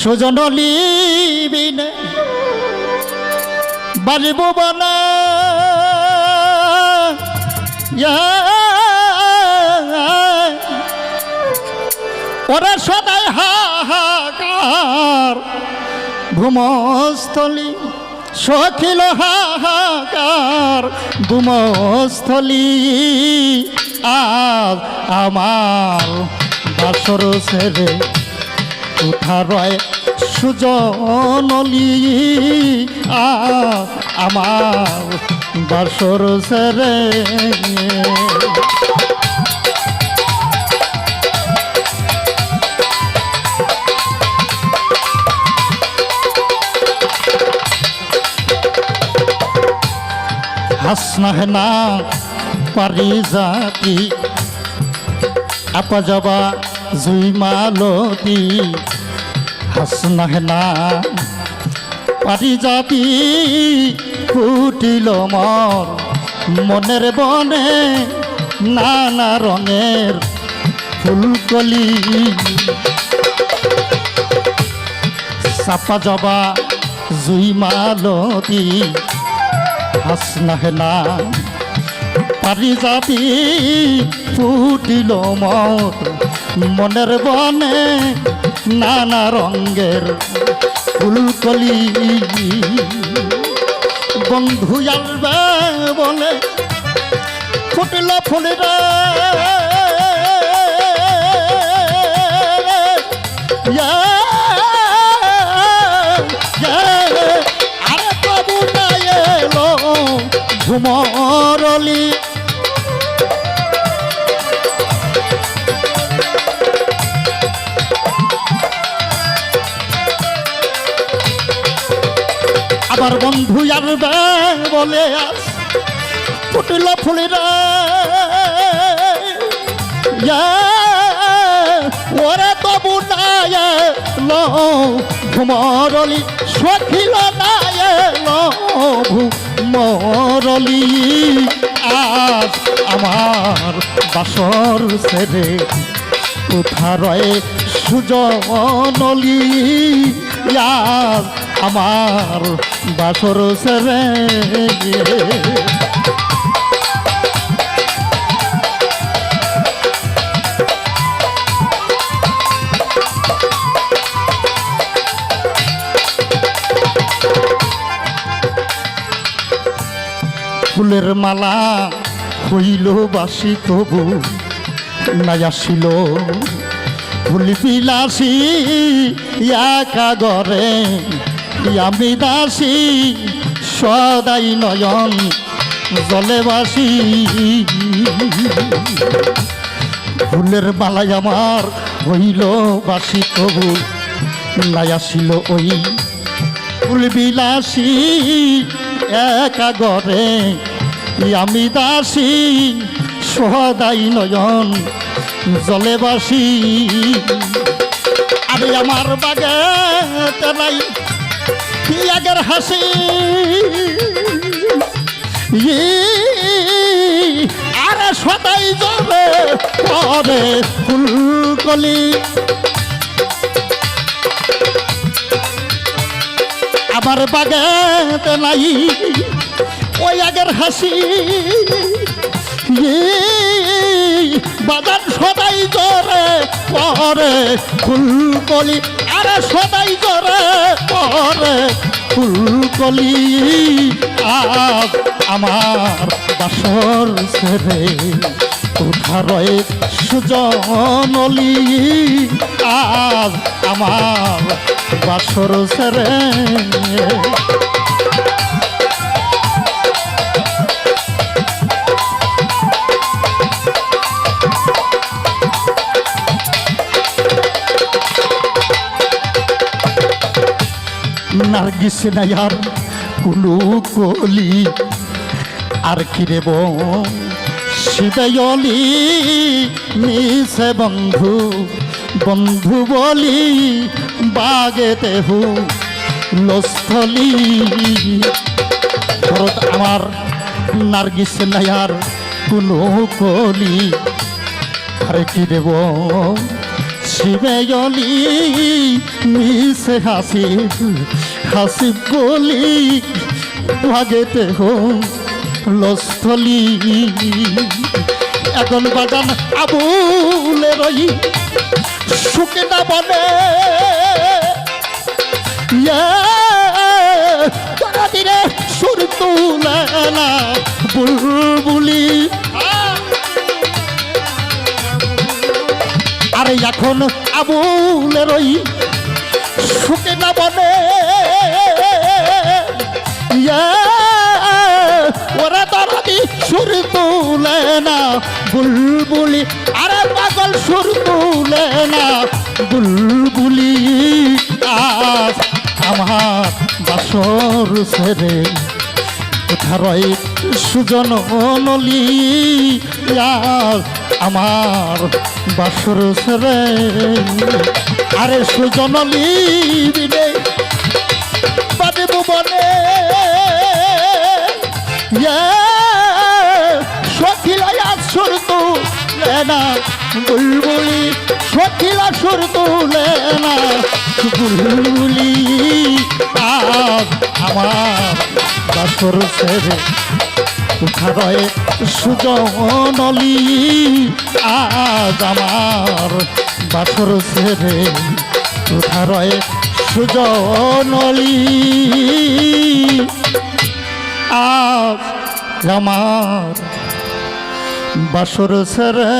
সুজন লিবিনে বাজিব বনা। ওরা সদাই হাহাকার ভূমস্থলী সখিল হাহাকার ভূমস্থলী আজ আমার বাসর সেরে উঠা রয় সুজনলি আমার বাসর সেরে। হাসনা হেনা পারি জাতি আপা যাবা জুই মালতি হাসনা পারি জাতি ফুটিল মর মনের বনে নানা রঙের ফুলকলি। চাপা জবা জুই মালতি হাসনা হেনা পারি যাবি ফুটিল মর মনের বনে নানা রঙের ফুলকলি। বন্ধু আসবে বলে ফুটিল ফুলিরা আরে প্রভু এলো আবার বন্ধু আসবে বলে আস। ফুটিল ফুলিরা ওরে তবু নাই সখিল নাই লো ঘুমরলি, আজ আমার বাসর সেরে। উঠারয়ে সুজনলি আজ আমার বাসর সেরে ফুলের মালা হইল বাসি তবু নাই আসিল। ফুল বিলাসী একা গরে আমি দাসী? সদাই নয়ন জলে বাসি। ফুলের মালাই আমার হইল বাসি তবু নাই আসিল ওই ফুল বিলাসী। একা গরে আমি দাসী? সদাই নয়ন জলে বাসি। আরে আমার বাগে তেলাই আগের হাসি। আরে সদাই জলে পরে ফুলকলি আমার বাগাতে নাই ওই আগের হাসি। বাগান সদাই জরে পরে ফুলকলি আরে সদাই জরে, পরে ফুলকলি আজ আমার বাসর ছেড়ে কোথারয়ে সুজনলি আজ আমার বাসর ছেড়ে নার্গিস নাই আর কোনো কলি। আর কি রেব শিবায়লি মিশে বন্ধু বন্ধু বলি বাগেতে হু লস্থলি। ভরত আমার নার্গিস নাই আর কোনো কলি। আরে কি দেব শিবেয়লি মিশে হাসি হাসি বলি ভাগেতে হোম লস্থলি। এখন বাগান আবুলে রই, সুখে না বলে সুর তুলে না, বুলবুলি আরে এখন আবুলের ওই সুখে না বনে। ওরা তারাদি সুর তুলে না, বুলবুলি। আরে পাগল, সুর তুলে না, বুলবুলি আমার বাসর ছেড়ে কোথারই সুজন নলি আজ আমার বাসর ছেড়ে আরে সুজন লিবিনে বাদে বনে সখিলা সুর তুলে না, বুলবুলি সখিলা সুর তুলে না, বুলবুলি আজ আমার বাসর ছেড়ে উঠারয়ে সুজনলি আজ আমার বাসর ছেড়ে উঠারয়ে সুজনলি আজ আমার বাসর ছেড়ে